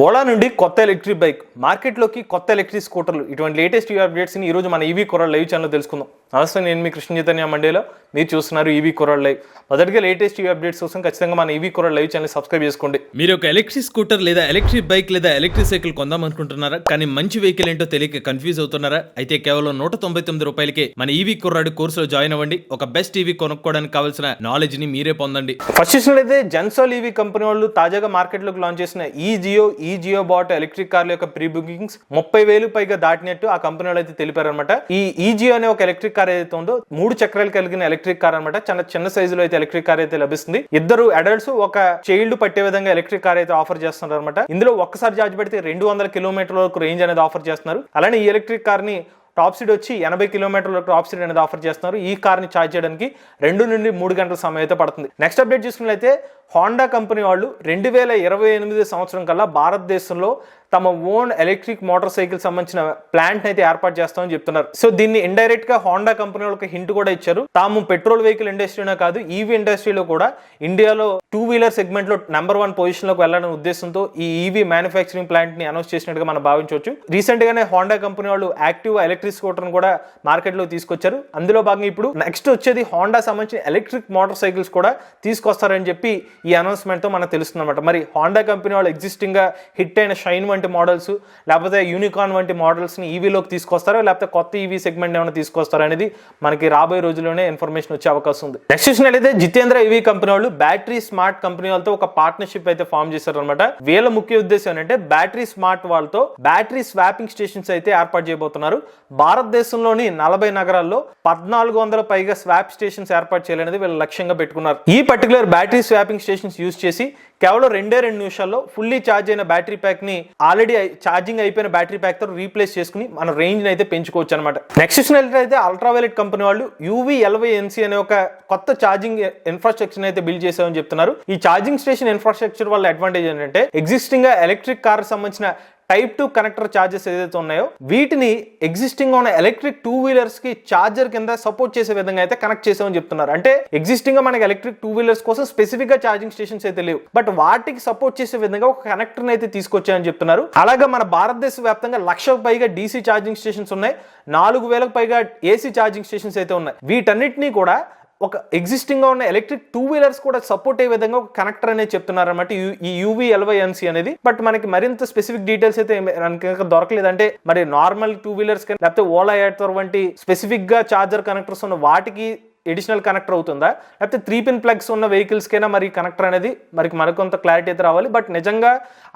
ఓలా నుండి కొత్త electric bike మార్కెట్లోకి కొత్త ఎలక్ట్రిక్ స్కూటర్లు. ఇటువంటి లేటెస్ట్ అప్డేట్స్ని ఈ రోజు మన ఈవీ కొర లైవ్ ఛానల్ తెలుసుకుందాం. నమస్తే నేను మీ కృష్ణ చైతన్య మండేలో. మీరు చూస్తున్నారు ఈవీ కొరల్ లైవ్. మొదటిగా లేటెస్ట్ ఈ అప్డేట్స్ కోసం ఖచ్చితంగా మన EV coral live channel subscribe చేసుకోండి. మీరు ఒక ఎలక్ట్రిక్ స్కూటర్ లేదా ఎలక్ట్రిక్ బైక్ లేదా ఎలక్ట్రిక్ సైకిల్ కొందాం అనుకుంటున్నారా కానీ మంచి వెహికల్ ఏంటో తెలియక కన్ఫ్యూజ్ అవుతున్నారా? అయితే కేవలం నూట తొంభై తొమ్మిది రూపాయలకే మన ఈవీ కుర్రాడు కోర్సులో జాయిన్ అవ్వండి. ఒక బెస్ట్ ఈవీ కొనుక్కోవడానికి కావాల్సిన నాలెడ్జ్ని మీరే పొందండి. ఫస్ట్ చూసినట్లయితే జెన్సోల్ ఈవీ కంపెనీ వాళ్ళు తాజాగా మార్కెట్లోకి లాంచ్ చేసిన ఈ జియో ఈ జియో బాట్ ఎలక్ట్రిక్ కార్ల యొక్క ప్రీ బుకింగ్స్ ముప్పై వేలు పైగా దాటినట్టు ఆ కంపెనీ వాళ్ళు అయితే తెలిపారనమాట ఈ ఈ జియో అనే ఒక ఎలక్ట్రిక్ కార్ ఏదైతే ఉందో మూడు చక్రాలు కలిగిన ఎలక్ట్రిక్ కార్ అనమాట చాలా చిన్న సైజులో అయితే ఎలక్ట్రిక్ కార్ అయితే లభిస్తుంది. ఇద్దరు అడల్ట్స్ ఒక చైల్డ్ పట్టే విధంగా ఎలక్ట్రిక్ కార్ అయితే ఆఫర్ చేస్తున్నారు అనమాట ఇందులో ఒక్కసారి చార్జ్ పెడితే రెండు వందల కిలోమీటర్ల వరకు రేంజ్ అనేది ఆఫర్ చేస్తున్నారు. అలానే ఈ ఎలక్ట్రిక్ కార్ని టాప్ స్పీడ్ వచ్చి ఎనభై కిలోమీటర్ల టాప్ స్పీడ్ అనేది ఆఫర్ చేస్తున్నారు. ఈ కార్ని ఛార్జ్ చేయడానికి రెండు నుండి మూడు గంటల సమయం అయితే పడుతుంది. నెక్స్ట్ అప్డేట్ చూసుకున్నట్లయితే హోండా కంపెనీ వాళ్ళు రెండు వేల ఇరవై ఎనిమిది సంవత్సరం కల్లా భారతదేశంలో తమ ఓన్ ఎలక్ట్రిక్ మోటార్ సైకిల్ సంబంధించిన ప్లాంట్ అయితే ఏర్పాటు చేస్తామని చెప్తున్నారు. సో దీన్ని ఇండైరెక్ట్గా హోండా కంపెనీ వాళ్ళకి హింట్ కూడా ఇచ్చారు. తాము పెట్రోల్ వెహికల్ ఇండస్ట్రీనే కాదు ఈవీ ఇండస్ట్రీలో కూడా ఇండియాలో టూ వీలర్ సెగ్మెంట్లో నెంబర్ వన్ పొజిషన్లోకి వెళ్ళాలనే ఉద్దేశంతో ఈ ఈవీ మ్యానుఫ్యాక్చరింగ్ ప్లాంట్ని అనౌన్స్ చేసినట్టుగా మనం భావించవచ్చు. రీసెంట్ గానే హోండా కంపెనీ వాళ్ళు యాక్టివ్ ఎలక్ట్రిక్ స్కూటర్ కూడా మార్కెట్లో తీసుకొచ్చారు. అందులో భాగంగా ఇప్పుడు నెక్స్ట్ వచ్చేది హోండా సంబంధించిన ఎలక్ట్రిక్ మోటార్ సైకిల్స్ కూడా తీసుకొస్తారని చెప్పి ఈ అనౌన్స్మెంట్తో మనకు తెలుస్తుందన్నమాట. మరి హోండా కంపెనీ వాళ్ళు ఎగ్జిస్టింగ్గా హిట్ అయిన షైన్ వంటి మోడల్స్ లేకపోతే యూనికాన్ వంటి మోడల్స్ని ఈవీలోకి తీసుకొస్తారో లేకపోతే కొత్త ఈవీ సెగ్మెంట్ ఏమైనా తీసుకొస్తారో అనేది మనకి రాబోయే రోజుల్లోనే ఇన్ఫర్మేషన్ వచ్చే అవకాశం ఉంది. నెక్స్ట్ చూసినట్లయితే జితేంద్ర ఈవీ కంపెనీ వాళ్ళు బ్యాటరీ స్మార్ట్ కంపెనీ వాళ్ళతో ఒక పార్ట్నర్షిప్ అయితే ఫామ్ చేశారనమాట వీళ్ళ ముఖ్య ఉద్దేశం ఏంటంటే బ్యాటరీ స్మార్ట్ వాళ్ళతో బ్యాటరీ స్వాపింగ్ స్టేషన్స్ అయితే ఏర్పాటు చేయబోతున్నారు. భారతదేశంలోని నలభై నగరాల్లో పద్నాలుగు వందల పైగా స్వాప్ స్టేషన్స్ ఏర్పాటు చేయాలనేది వీళ్ళు లక్ష్యంగా పెట్టుకున్నారు. ఈ particular battery swapping stations use చేసి కేవలం రెండే రెండు నిమిషాల్లో ఫుల్లీ ఛార్జ్ అయిన బ్యాటరీ ప్యాక్ని ఆల్రెడీ ఛార్జింగ్ అయిపోయిన బ్యాటరీ ప్యాక్తో రీప్లేస్ చేసుకుని మన రేంజ్ అయితే పెంచుకోవచ్చు అనమాట నెక్స్ట్ చూసినట్లయితే అల్ట్రావైలెట్ కంపెనీ వాళ్ళు యూవీ ఎల్వై ఎన్సీ అనే ఒక కొత్త ఛార్జింగ్ ఇన్ఫ్రాస్ట్రక్చర్ అయితే బిల్డ్ చేసామని చెప్తున్నారు. ఈ ఛార్జింగ్ స్టేషన్ ఇన్ఫ్రాస్ట్రక్చర్ వల్ల అడ్వాంటేజ్ ఏంటంటే ఎగ్జిస్టింగ్గా ఎలక్ట్రిక్ కార్ సంబంధించిన టైప్ టూ కనెక్టర్ ఛార్జెస్ ఏదైతే ఉన్నాయో వీటిని ఎగ్జిస్టింగ్ ఉన్న ఎలక్ట్రిక్ టూ వీలర్స్కి ఛార్జర్ కింద సపోర్ట్ చేసే విధంగా అయితే కనెక్ట్ చేసామని చెప్తున్నారు. అంటే ఎగ్జిస్టింగ్గా మనకి ఎలక్ట్రిక్ టూ వీలర్స్ కోసం స్పెసిఫిక్గా ఛార్జింగ్ స్టేషన్స్ అయితే లేవు. బట్ వాటికి సపోర్ట్ చేసే విధంగా ఒక కనెక్టర్ అయితే తీసుకొచ్చాయని చెప్తున్నారు. అలాగే మన భారతదేశ వ్యాప్తంగా లక్షకు పైగా డీసీ ఛార్జింగ్ స్టేషన్స్ ఉన్నాయి. నాలుగు వేలకు పైగా ఏసీ ఛార్జింగ్ స్టేషన్స్ అయితే ఉన్నాయి. వీటన్నిటినీ కూడా ఒక ఎగ్జిస్టింగ్గా ఉన్న ఎలక్ట్రిక్ టూ వీలర్స్ కూడా సపోర్ట్ అయ్యే విధంగా ఒక కనెక్టర్ అనేది చెప్తున్నారు అనమాట ఈ యూవీ ఎల్వైఎన్సీ అనేది. బట్ మనకి మరింత స్పెసిఫిక్ డీటెయిల్స్ అయితే మనకి ఇంకా దొరకలేదు అంటే మరి నార్మల్ టూ వీలర్స్ కానీ లేకపోతే ఓలా ఎయిర్ వంటి స్పెసిఫిక్గా చార్జర్ కనెక్టర్స్ ఉన్న వాటికి ఎడిషనల్ కనెక్టర్ అవుతుందా? లేకపోతే త్రీ పిన్ ప్లగ్స్ ఉన్న వెహికల్స్కైనా మరి కనెక్టర్ అనేది మరి మరికొంత క్లారిటీ అయితే రావాలి. బట్ నిజంగా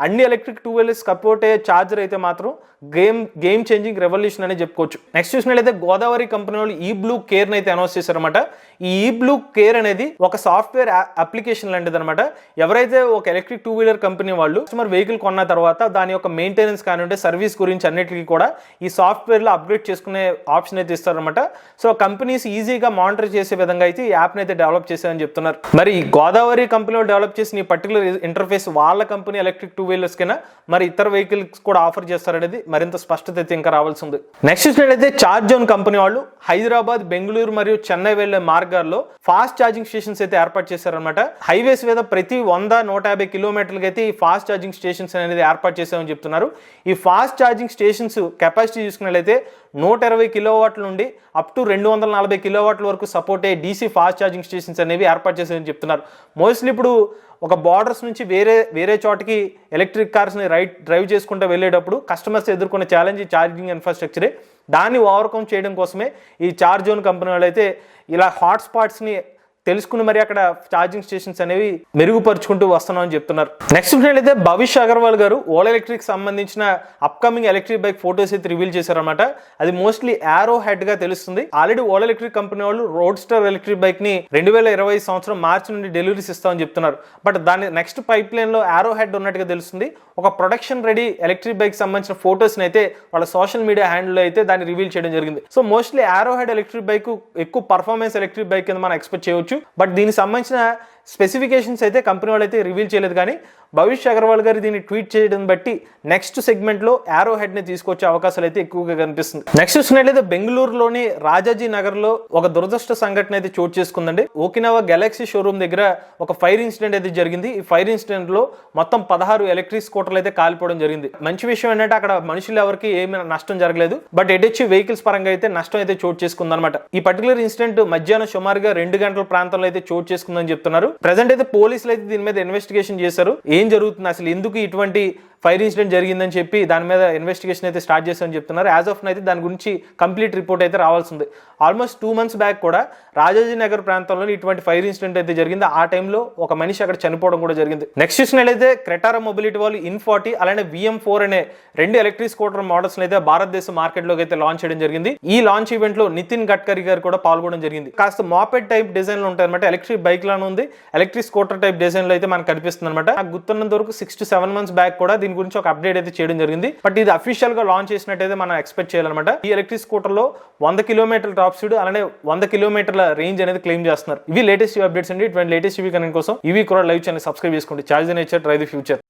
అన్ని ఎలక్ట్రిక్ టూ వీలర్స్ సపోర్ట్ అయ్యే ఛార్జర్ అయితే మాత్రం గేమ్ గేమ్ చేంజింగ్ రెవల్యూషన్ అని చెప్పుకోవచ్చు. నెక్స్ట్ చూసినట్లయితే గోదావరి కంపెనీ వాళ్ళు ఈ బ్లూ కేర్ అయితే అనౌన్స్ చేశారనమాట ఈ ఈ బ్లూ కేర్ అనేది ఒక సాఫ్ట్వేర్ అప్లికేషన్ లాంటిది అనమాట ఎవరైతే ఒక ఎలక్ట్రిక్ టూ వీలర్ కంపెనీ వాళ్ళు కస్టమర్ వెహికల్ కొన్న తర్వాత దాని యొక్క మెయింటెనెన్స్ కానివ్వండి సర్వీస్ గురించి అన్నిటికీ కూడా ఈ సాఫ్ట్వేర్లో అప్గ్రేడ్ చేసుకునే ఆప్షన్ అయితే ఇస్తారనమాట సో కంపెనీస్ ఈజీగా మానిటర్ చేసే విధంగా అయితే ఈ యాప్ అయితే డెవలప్ చేశారని చెప్తున్నారు. మరి గోదావరి కంపెనీలో డెవలప్ చేసిన ఈ పర్టికులర్ ఇంటర్ఫేస్ వాళ్ళ కంపెనీ ఎలక్ట్రిక్ టూ వీలర్స్ కైనా మరి ఇతర వెహికల్స్ కూడా ఆఫర్ చేస్తారనేది మరింత స్పష్టత అయితే ఇంకా రావాల్సి ఉంది నెక్స్ట్ చూసినట్లయితే చార్జ్ జోన్ కంపెనీ వాళ్ళు హైదరాబాద్ బెంగళూరు మరియు చెన్నై వెళ్ళే మార్గాల్లో ఫాస్ట్ ఛార్జింగ్ స్టేషన్స్ అయితే ఏర్పాటు చేశారనమాట హైవేస్ మీద ప్రతి వంద నూట యాభై కిలోమీటర్లకి అయితే ఈ ఫాస్ట్ ఛార్జింగ్ స్టేషన్స్ అనేది ఏర్పాటు చేశామని చెప్తున్నారు. ఈ ఫాస్ట్ ఛార్జింగ్ స్టేషన్స్ కెపాసిటీ చూసుకున్నట్లయితే నూట ఇరవై కిలోవాట్ల నుండి అప్ టు రెండు వందల నలభై కిలోవాట్ల వరకు సపోర్ట్ అయ్యే డీసీ ఫాస్ట్ ఛార్జింగ్ స్టేషన్స్ అనేవి ఏర్పాటు చేశారని చెప్తున్నారు. మోస్ట్లీ ఇప్పుడు ఒక బార్డర్స్ నుంచి వేరే వేరే చోటకి ఎలక్ట్రిక్ కార్స్ని రైట్ డ్రైవ్ చేసుకుంటూ వెళ్ళేటప్పుడు కస్టమర్స్ ఎదుర్కొనే ఛాలెంజ్ ఛార్జింగ్ ఇన్ఫ్రాస్ట్రక్చరే దాన్ని ఓవర్కమ్ చేయడం కోసమే ఈ చార్జ్ జోన్ కంపెనీ వాళ్ళు అయితే ఇలా హాట్స్పాట్స్ని తెలుసుకుని మరి అక్కడ ఛార్జింగ్ స్టేషన్స్ అనేవి మెరుగుపరుచుకుంటూ వస్తున్నామని చెప్తున్నారు. నెక్స్ట్ అయితే భవిష్ అగర్వాల్ గారు ఓలా ఎలక్ట్రిక్ సంబంధించిన అప్కమింగ్ ఎలక్ట్రిక్ బైక్ ఫోటోస్ అయితే రివీల్ చేశారనమాట అది మోస్ట్లీ యారో హెడ్గా తెలుస్తుంది. ఆల్రెడీ ఓలా ఎలక్ట్రిక్ కంపెనీ వాళ్ళు రోడ్ స్టార్ ఎలక్ట్రిక్ బైక్ని రెండు వేల ఇరవై సంవత్సరం మార్చి నుండి డెలివరీస్ ఇస్తామని చెప్తున్నారు. బట్ దాని నెక్స్ట్ పైప్ లైన్లో యారో హెడ్ ఉన్నట్టుగా తెలుస్తుంది. ఒక ప్రొడక్షన్ రెడీ ఎలక్ట్రిక్ బైక్ సంబంధించిన ఫోటోస్ అయితే వాళ్ళ సోషల్ మీడియా హ్యాండిల్ అయితే దాన్ని రివీల్ చేయడం జరిగింది. So mostly arrow head electric bike ఎక్కువ పర్ఫార్మెన్స్ ఎలక్ట్రిక్ బైక్ కింద మనం ఎక్స్పెక్ట్ చేయవచ్చు. బట్ దీనికి సంబంధించిన స్పెసిఫికేషన్స్ అయితే కంపెనీ వాళ్ళు అయితే రివీల్ చేయలేదు కానీ భవిష్య అగర్వాల్ గారు దీన్ని ట్వీట్ చేయడం బట్టి నెక్స్ట్ సెగ్మెంట్లో యారో హెడ్ని తీసుకొచ్చే అవకాశాలు అయితే ఎక్కువగా కనిపిస్తుంది. నెక్స్ట్ చూసినట్లయితే బెంగళూరులోని రాజాజీ నగర్లో ఒక దురదృష్ట సంఘటన అయితే చోటు చేసుకుందండి. ఓకినావా గెలాక్సీ షోరూమ్ దగ్గర ఒక ఫైర్ ఇన్సిడెంట్ అయితే జరిగింది. ఈ ఫైర్ ఇన్సిడెంట్లో మొత్తం పదహారు ఎలక్ట్రిక్ స్కూటర్లు అయితే కాలిపోవడం జరిగింది. మంచి విషయం ఏంటంటే అక్కడ మనుషులు ఎవరికి ఏమి నష్టం జరగలేదు. బట్ ఎడొచ్చి వెహికల్స్ పరంగా అయితే నష్టం అయితే చోటు చేసుకుందన్నమాట. ఈ పర్టికులర్ ఇన్సిడెంట్ మధ్యాహ్నం సుమారుగా రెండు గంటల ప్రాంతంలో అయితే చోటు చేసుకుందని చెప్తున్నారు. ప్రజెంట్ అయితే పోలీసులు అయితే దీని మీద ఇన్వెస్టిగేషన్ చేశారు. ఏం జరుగుతుంది? అసలు ఎందుకు ఇటువంటి ఫైర్ ఇన్సిడెంట్ జరిగిందని చెప్పి దాని మీద ఇన్వెస్టిగేషన్ అయితే స్టార్ట్ చేస్తామని చెప్తున్నారు. యాజ్ ఆఫ్ అయితే దాని గురించి కంప్లీట్ రిపోర్ట్ అయితే రావాల్సి ఉంది. ఆల్మోస్ట్ టూ మంత్స్ బ్యాక్ కూడా రాజాజీ నగర్ ప్రాంతంలో ఇటువంటి ఫైర్ ఇన్సిడెంట్ అయితే జరిగింది. ఆ టైంలో ఒక మనిషి అక్కడ చనిపోవడం కూడా జరిగింది. నెక్స్ట్ చూసినట్లయితే క్రెటారా మొబిలిటీ వాళ్ళు ఇన్ ఫార్టీ అలానే విఎం ఫోర్ అనే రెండు ఎలక్ట్రిక్ స్కూటర్ మోడల్స్ అయితే భారతదేశ మార్కెట్లోకి అయితే లాంచ్ చేయడం జరిగింది. ఈ లాంచ్ ఈవెంట్లో నితిన్ గడ్కరీ గారు కూడా పాల్గొనడం జరిగింది. కాస్త మాపెడ్ టైప్ డిజైన్లో ఉంటాయి అనమాట ఎలక్ట్రిక్ బైక్ లానే ఉంది. ఎలక్ట్రిక్ స్కూటర్ టైప్ డిజైన్లో అయితే మనకు కనిపిస్తుంది అనమాట నాకు గుర్తున్నంత వరకు six to seven months back కూడా దీని గురించి ఒక అప్డేట్ అయితే చేయడం జరిగింది. బట్ ఇది అఫీషియల్గా లాంచ్ చేసినట్టయితే మనం ఎక్స్పెక్ట్ చేయాలన్నమాట. ఈ ఎలక్ట్రిక్ స్కూటర్లో వంద కిలోమీటర్ల టాప్ స్పీడ్ అలానే వంద కిలోమీటర్ల రేంజ్ అనేది క్లెయిమ్ చేస్తున్నారు. ఇవి లేటెస్ట్ అప్డేట్స్ అండి. ఇటువంటి లేటెస్ట్ ఇవి కనుక కోసం ఇవి కూడా లైవ్ ఛానల్ సబ్స్క్రైబ్ చేసుకోండి. Charge nature try the future